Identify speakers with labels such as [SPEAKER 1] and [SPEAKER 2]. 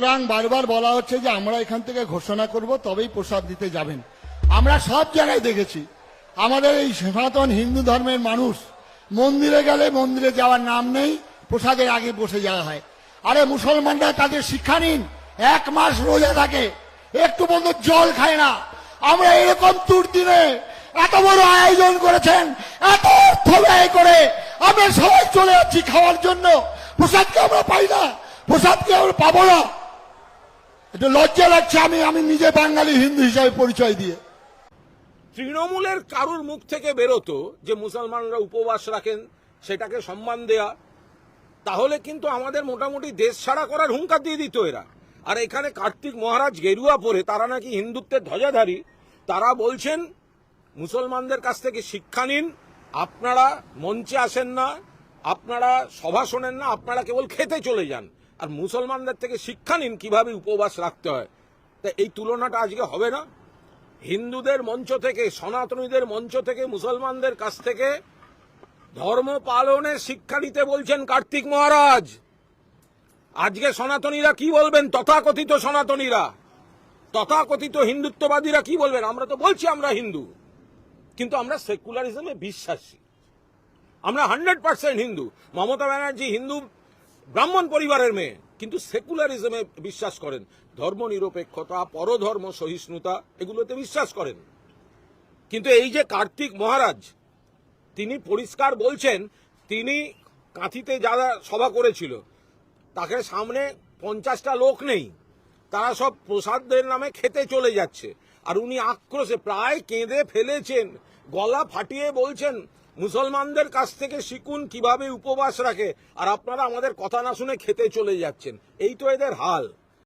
[SPEAKER 1] সুতরাং বারবার বলা হচ্ছে যে আমরা এখান থেকে ঘোষণা করব, তবেই প্রসাদ দিতে যাবেন। আমরা সব জায়গায় দেখেছি। আমাদের এই সনাতন হিন্দু ধর্মের মানুষ মন্দিরে গেলে মন্দিরে যাওয়ার নাম নেই, প্রসাদের আগে বসে যাওয়া হয়। আরে মুসলমানরা তাদের শিক্ষা নিন, এক মাস রোজা থাকে, একটু বন্ধু জল খায় না। আমরা এরকম তুর দিনে এত বড় আয়োজন করেছেন, এত অর্থ ব্যয় করে আমরা সবাই চলে যাচ্ছি খাওয়ার জন্য। প্রসাদকে আমরা পাই না, প্রসাদকে আমরা পাবো না। একটু লজ্জা লাগছে আমি আমি নিজে বাঙালি, হিন্দু হিসাবে পরিচয় দিয়ে।
[SPEAKER 2] তৃণমূলের কারুর মুখ থেকে বেরোতো যে মুসলমানরা উপবাস রাখেন, সেটাকে সম্মান দেয়া। তাহলে কিন্তু আমাদের মোটামুটি দেশ ছাড়া করার হুঙ্কার দিয়ে দিত এরা। আর এখানে কার্তিক মহারাজ গেরুয়া পরে, তারা নাকি হিন্দুত্বের ধ্বজাধারী, তারা বলছেন, মুসলমানদের কাছ থেকে শিক্ষা নিন, আপনারা মঞ্চে আসেন না, আপনারা সভা শোনেন না, আপনারা কেবল খেতে চলে যান। আর মুসলমানদের থেকে শিক্ষা নিন কীভাবে উপবাস রাখতে হয়। তা এই তুলনাটা আজকে হবে না। হিন্দুদের মঞ্চ থেকে, সনাতনীদের মঞ্চ থেকে, মুসলমানদের কাছ থেকে ধর্ম পালনে শিক্ষা নিতে বলছেন কার্তিক মহারাজ। আজকে সনাতনীরা কি বলবেন? তথাকথিত সনাতনীরা। তথাকথিত হিন্দুত্ববাদীরা কি বলবেন? আমরা তো বলছি আমরা হিন্দু। কিন্তু আমরা সেকুলারিজমে বিশ্বাসী। আমরা হান্ড্রেড পার্সেন্ট হিন্দু। মমতা ব্যানার্জি হিন্দু ব্রাহ্মণ পরিবারের মেয়ে, কিন্তু সেকুলারিজমে বিশ্বাস করেন। ধর্ম নিরপেক্ষতা পরধর্ম সহিষ্ণুতা, এগুলোতে বিশ্বাস করেন। কিন্তু এই যে কার্তিক মহারাজ, তিনি পরিষ্কার বলছেন, তিনি কাঁথিতে যারা সভা করেছিল, তাকে সামনে পঞ্চাশটা লোক নেই। তারা সব প্রসাদের নামে খেতে চলে যাচ্ছে। আর উনি আক্রোশে প্রায় কেঁদে ফেলেছেন। গলা ফাটিয়ে বলছেন মুসলমানদের কাছ থেকে শিখুন কীভাবে উপবাস রাখে। আর আপনারা আমাদের কথা না শুনে খেতে চলে যাচ্ছেন। এই তো এদের হাল।